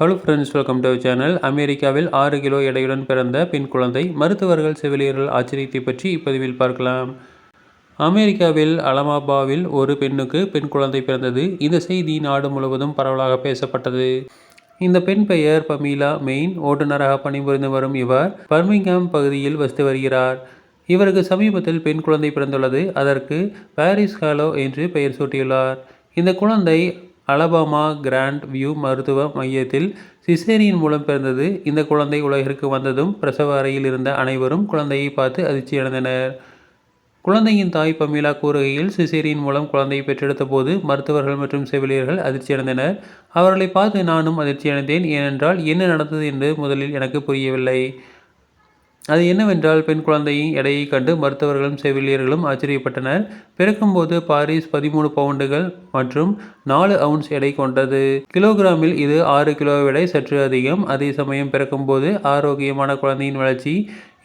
Hello friends welcome to channel அமெரிக்காவில் ஆறு kilo எடையுடன் பிறந்த பெண் குழந்தை மருத்துவர்கள் செவிலியர்கள் ஆச்சரியத்தை பற்றி இப்பதிவில் பார்க்கலாம். அமெரிக்காவில் அலமாபாவில் ஒரு பெண்ணுக்கு பெண் குழந்தை பிறந்தது. இந்த செய்தி நாடு முழுவதும் பரவலாக பேசப்பட்டது. இந்த பெண் பெயர் பமீலா மெயின். ஓட்டுநராக பணிபுரிந்து வரும் இவர் பர்மிங்ஹாம் பகுதியில் வசித்து வருகிறார். இவருக்கு சமீபத்தில் பெண் குழந்தை பிறந்துள்ளது. அதற்கு பாரிஸ் ஹாலோ என்று பெயர் சூட்டியுள்ளார். இந்த குழந்தை அலபாமா கிராண்ட் வியூ மருத்துவ மையத்தில் சிசேரியின் மூலம் பிறந்தது. இந்த குழந்தை உலகிற்கு வந்ததும் பிரசவ அறையில் இருந்த அனைவரும் குழந்தையை பார்த்து அதிர்ச்சியடைந்தனர் குழந்தையின் தாய் பமீலா கூறுகையில் சிசேரியின் மூலம் குழந்தையை பெற்றெடுத்த போது மருத்துவர்கள் மற்றும் செவிலியர்கள் அதிர்ச்சியடைந்தனர் அவர்களை பார்த்து நானும் அதிர்ச்சியடைந்தேன் ஏனென்றால் என்ன நடந்தது என்று முதலில் எனக்கு புரியவில்லை. அது என்னவென்றால் பெண் குழந்தையின் எடையை கண்டு மருத்துவர்களும் செவிலியர்களும் ஆச்சரியப்பட்டனர். பிறக்கும்போது பாரிஸ் பதிமூணு பவுண்டுகள் மற்றும் நாலு அவுன்ஸ் எடை கொண்டது. கிலோகிராமில் இது ஆறு கிலோ விட சற்று அதிகம். அதே சமயம் பிறக்கும்போது ஆரோக்கியமான குழந்தையின் வளர்ச்சி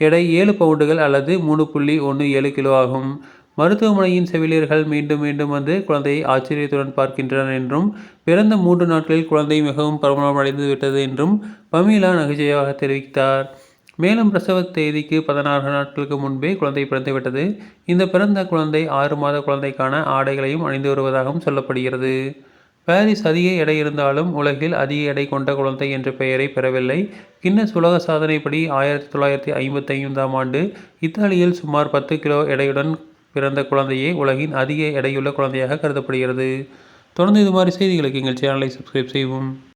எடை ஏழு பவுண்டுகள் அல்லது மூணு புள்ளி ஒன்று ஏழு கிலோ ஆகும். மருத்துவமனையின் செவிலியர்கள் மீண்டும் மீண்டும் வந்து குழந்தையை ஆச்சரியத்துடன் பார்க்கின்றனர் என்றும் பிறந்த மூன்று நாட்களில் குழந்தை மிகவும் பிரபலமடைந்து விட்டது என்றும் பமீலா நகைச்சுவையாக தெரிவித்தார். மேலும் பிரசவ தேதிக்கு பதினாறு நாட்களுக்கு முன்பே குழந்தை பிறந்துவிட்டது. இந்த பிறந்த குழந்தை ஆறு மாத குழந்தைக்கான ஆடைகளையும் அணிந்து வருவதாகவும் சொல்லப்படுகிறது. பாரிஸ் அதிக எடை இருந்தாலும் உலகில் அதிக எடை கொண்ட குழந்தை என்ற பெயரை பெறவில்லை. கின்னஸ் உலக சாதனைப்படி ஆயிரத்தி தொள்ளாயிரத்தி ஐம்பத்தி ஐந்தாம் ஆண்டு இத்தாலியில் சுமார் பத்து கிலோ எடையுடன் பிறந்த குழந்தையே உலகின் அதிக எடையுள்ள குழந்தையாக கருதப்படுகிறது. தொடர்ந்து இது மாதிரி செய்திகளுக்கு எங்கள் சேனலை சப்ஸ்கிரைப் செய்வோம்